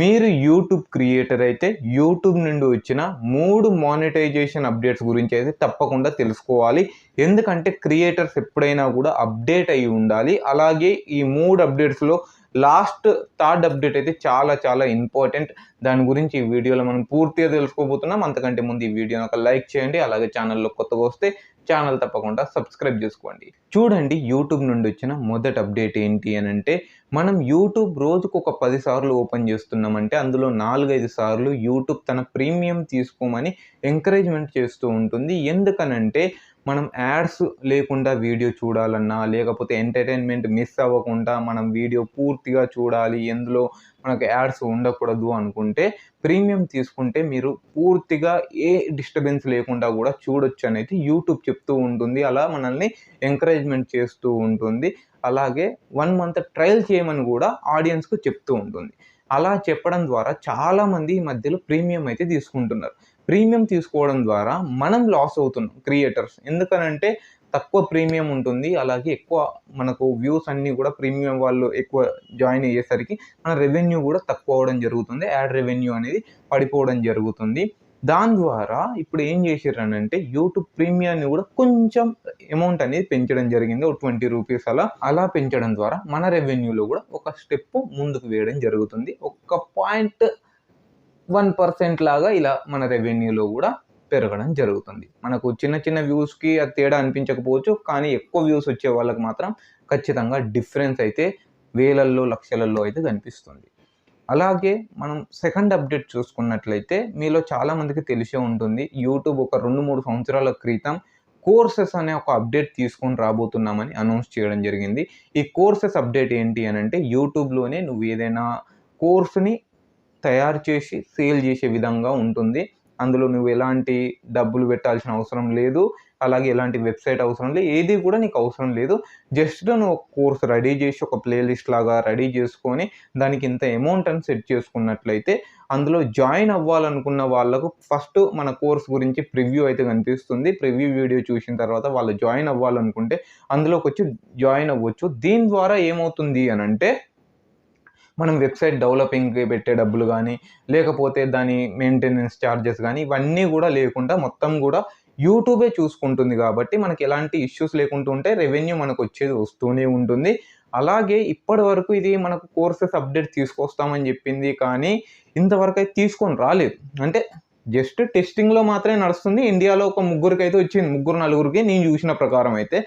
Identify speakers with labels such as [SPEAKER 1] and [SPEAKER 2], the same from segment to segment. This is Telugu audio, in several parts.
[SPEAKER 1] మీరు యూట్యూబ్ క్రియేటర్ అయితే యూట్యూబ్ నుండి వచ్చిన మూడు మానిటైజేషన్ అప్డేట్స్ గురించి అయితే తప్పకుండా తెలుసుకోవాలి. ఎందుకంటే క్రియేటర్స్ ఎప్పుడైనా కూడా అప్డేట్ అయి ఉండాలి. అలాగే ఈ మూడు అప్డేట్స్లో లాస్ట్ థర్డ్ అప్డేట్ అయితే చాలా చాలా ఇంపార్టెంట్. దాని గురించి ఈ వీడియోలో మనం పూర్తిగా తెలుసుకోబోతున్నాం. అంతకంటే ముందు ఈ వీడియోని ఒక లైక్ చేయండి. అలాగే ఛానల్లో కొత్తగా వస్తే ఛానల్ తప్పకుండా సబ్స్క్రైబ్ చేసుకోండి. చూడండి యూట్యూబ్ నుండి వచ్చిన మొదటి అప్డేట్ ఏంటి అని అంటే మనం యూట్యూబ్ రోజుకు ఒక పది సార్లు ఓపెన్ చేస్తున్నామంటే అందులో నాలుగైదు సార్లు యూట్యూబ్ తన ప్రీమియం తీసుకోమని ఎంకరేజ్మెంట్ చేస్తూ ఉంటుంది. ఎందుకనంటే మనం యాడ్స్ లేకుండా వీడియో చూడాలన్నా లేకపోతే ఎంటర్టైన్మెంట్ మిస్ అవ్వకుండా మనం వీడియో పూర్తిగా చూడాలి ఎందులో మనకు యాడ్స్ ఉండకూడదు అనుకుంటే ప్రీమియం తీసుకుంటే మీరు పూర్తిగా ఏ డిస్టర్బెన్స్ లేకుండా కూడా చూడొచ్చు అనేది యూట్యూబ్ చెప్తూ ఉంటుంది. అలా మనల్ని ఎంకరేజ్మెంట్ చేస్తూ ఉంటుంది. అలాగే వన్ మంత్ ట్రయల్ చేయమని కూడా ఆడియన్స్కు చెప్తూ ఉంటుంది. అలా చెప్పడం ద్వారా చాలామంది ఈ మధ్యలో ప్రీమియం అయితే తీసుకుంటున్నారు. ప్రీమియం తీసుకోవడం ద్వారా మనం లాస్ అవుతున్నాం క్రియేటర్స్. ఎందుకనంటే తక్కువ ప్రీమియం ఉంటుంది. అలాగే ఎక్కువ మనకు వ్యూస్ అన్నీ కూడా ప్రీమియం వాళ్ళు ఎక్కువ జాయిన్ అయ్యేసరికి మన రెవెన్యూ కూడా తక్కువ అవడం జరుగుతుంది. యాడ్ రెవెన్యూ అనేది పడిపోవడం జరుగుతుంది. దాని ద్వారా ఇప్పుడు ఏం చేసారనంటే యూట్యూబ్ ప్రీమియాన్ని కూడా కొంచెం అమౌంట్ అనేది పెంచడం జరిగింది. ఒక ట్వంటీ రూపీస్ అలా అలా పెంచడం ద్వారా మన రెవెన్యూలో కూడా ఒక స్టెప్ ముందుకు వేయడం జరుగుతుంది. ఒక పాయింట్ వన్ పర్సెంట్ లాగా ఇలా మన రెవెన్యూలో కూడా పెరగడం జరుగుతుంది. మనకు చిన్న చిన్న వ్యూస్కి అది తేడా అనిపించకపోవచ్చు కానీ ఎక్కువ వ్యూస్ వచ్చే వాళ్ళకి మాత్రం ఖచ్చితంగా డిఫరెన్స్ అయితే వేలల్లో లక్షలలో అయితే కనిపిస్తుంది. అలాగే మనం సెకండ్ అప్డేట్ చూసుకున్నట్లయితే మీలో చాలామందికి తెలిసే ఉంటుంది యూట్యూబ్ ఒక రెండు మూడు సంవత్సరాల క్రితం కోర్సెస్ అనే ఒక అప్డేట్ తీసుకొని రాబోతున్నామని అనౌన్స్ చేయడం జరిగింది. ఈ కోర్సెస్ అప్డేట్ ఏంటి అని అంటే యూట్యూబ్లోనే నువ్వు ఏదైనా కోర్సుని తయారు చేసి సేల్ చేసే విధంగా ఉంటుంది. అందులో నువ్వు ఎలాంటి డబ్బులు పెట్టాల్సిన అవసరం లేదు. అలాగే ఎలాంటి వెబ్సైట్ అవసరం లేదు. ఏది కూడా నీకు అవసరం లేదు. జస్ట్ నువ్వు ఒక కోర్స్ రెడీ చేసి ఒక ప్లేలిస్ట్ లాగా రెడీ చేసుకొని దానికి ఇంత అమౌంట్ అని సెట్ చేసుకున్నట్లయితే అందులో జాయిన్ అవ్వాలనుకున్న వాళ్ళకు ఫస్ట్ మన కోర్స్ గురించి ప్రివ్యూ అయితే కనిపిస్తుంది. ప్రివ్యూ వీడియో చూసిన తర్వాత వాళ్ళు జాయిన్ అవ్వాలనుకుంటే అందులోకి వచ్చి జాయిన్ అవ్వచ్చు. దీని ద్వారా ఏమవుతుంది అని అంటే మనం వెబ్సైట్ డెవలపింగ్కి పెట్టే డబ్బులు కానీ లేకపోతే దాని మెయింటెనెన్స్ ఛార్జెస్ కానీ ఇవన్నీ కూడా లేకుండా మొత్తం కూడా యూట్యూబే చూసుకుంటుంది కాబట్టి మనకి ఎలాంటి ఇష్యూస్ లేకుండా ఉంటే రెవెన్యూ మనకు వచ్చేది వస్తూనే ఉంటుంది. అలాగే ఇప్పటి వరకు ఇది మనకు కోర్సెస్ అప్డేట్ తీసుకొస్తామని చెప్పింది కానీ ఇంతవరకు అయితే తీసుకొని రాలేదు. అంటే జస్ట్ టెస్టింగ్లో మాత్రమే నడుస్తుంది. ఇండియాలో ఒక ముగ్గురికి అయితే వచ్చింది. ముగ్గురు నలుగురికి నేను చూసిన ప్రకారం అయితే.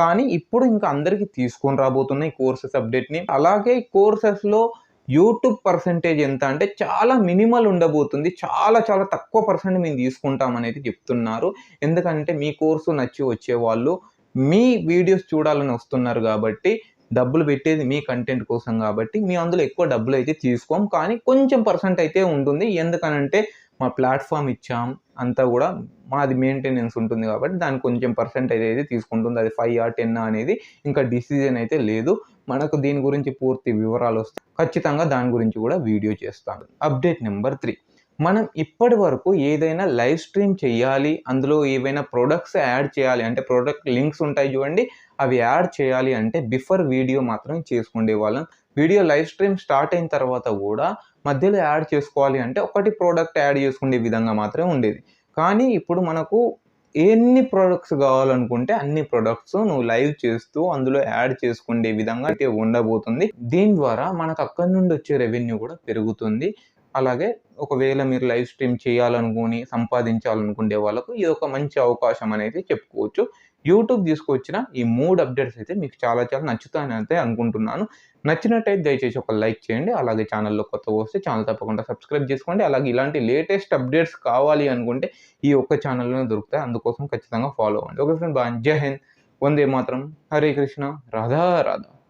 [SPEAKER 1] కానీ ఇప్పుడు ఇంకా అందరికీ తీసుకొని రాబోతున్నాయి కోర్సెస్ అప్డేట్ని. అలాగే ఈ కోర్సెస్లో యూట్యూబ్ పర్సంటేజ్ ఎంత అంటే చాలా మినిమల్ ఉండబోతుంది. చాలా చాలా తక్కువ పర్సెంట్ మేము తీసుకుంటామనేది చెప్తున్నారు. ఎందుకంటే మీ కోర్సు నచ్చి వచ్చే వాళ్ళు మీ వీడియోస్ చూడాలని వస్తున్నారు కాబట్టి డబ్బులు పెట్టేది మీ కంటెంట్ కోసం కాబట్టి మీ అందులో ఎక్కువ డబ్బులు అయితే తీసుకోం. కానీ కొంచెం పర్సెంట్ అయితే ఉంటుంది. ఎందుకనంటే మా ప్లాట్ఫామ్ ఇచ్చాం అంతా కూడా మాది మెయింటెనెన్స్ ఉంటుంది కాబట్టి దానికి కొంచెం పర్సెంటేజ్ అయితే తీసుకుంటుంది. అది ఫైవ్ ఆ టెన్ అనేది ఇంకా డిసిజన్ అయితే లేదు. మనకు దీని గురించి పూర్తి వివరాలు వస్తాయి. ఖచ్చితంగా దాని గురించి కూడా వీడియో చేస్తాను. అప్డేట్ నెంబర్ త్రీ మనం ఇప్పటి వరకు ఏదైనా లైవ్ స్ట్రీమ్ చేయాలి అందులో ఏవైనా ప్రొడక్ట్స్ యాడ్ చేయాలి అంటే ప్రోడక్ట్ లింక్స్ ఉంటాయి చూడండి అవి యాడ్ చేయాలి అంటే బిఫోర్ వీడియో మాత్రం చేసుకునే వాళ్ళం. వీడియో లైవ్ స్ట్రీమ్ స్టార్ట్ అయిన తర్వాత కూడా మధ్యలో యాడ్ చేసుకోవాలి అంటే ఒకటి ప్రోడక్ట్ యాడ్ చేసుకునే విధంగా మాత్రమే ఉండేది. కానీ ఇప్పుడు మనకు ఎన్ని ప్రొడక్ట్స్ కావాలనుకుంటే అన్ని ప్రొడక్ట్స్ నువ్వు లైవ్ చేస్తూ అందులో యాడ్ చేసుకునే విధంగా అయితే ఉండబోతుంది. దీని ద్వారా మనకు అక్కడి నుండి వచ్చే రెవెన్యూ కూడా పెరుగుతుంది. అలాగే ఒకవేళ మీరు లైవ్ స్ట్రీమ్ చేయాలనుకుని సంపాదించాలనుకునే వాళ్ళకు ఇది ఒక మంచి అవకాశం అనేది చెప్పుకోవచ్చు. యూట్యూబ్ తీసుకొచ్చిన ఈ మూడు అప్డేట్స్ అయితే మీకు చాలా చాలా నచ్చుతాయని అయితే అనుకుంటున్నాను. నచ్చినట్టయితే దయచేసి ఒక లైక్ చేయండి. అలాగే ఛానల్లో కొత్త వస్తే ఛానల్ తప్పకుండా సబ్స్క్రైబ్ చేసుకోండి. అలాగే ఇలాంటి లేటెస్ట్ అప్డేట్స్ కావాలి అనుకుంటే ఈ ఒక్క ఛానల్లోనే దొరుకుతాయి. అందుకోసం ఖచ్చితంగా ఫాలో అవ్వండి. ఓకే ఫ్రెండ్ బాగా జై హింద్. వందే మాత్రం. హరే కృష్ణ. రాధా రాధా.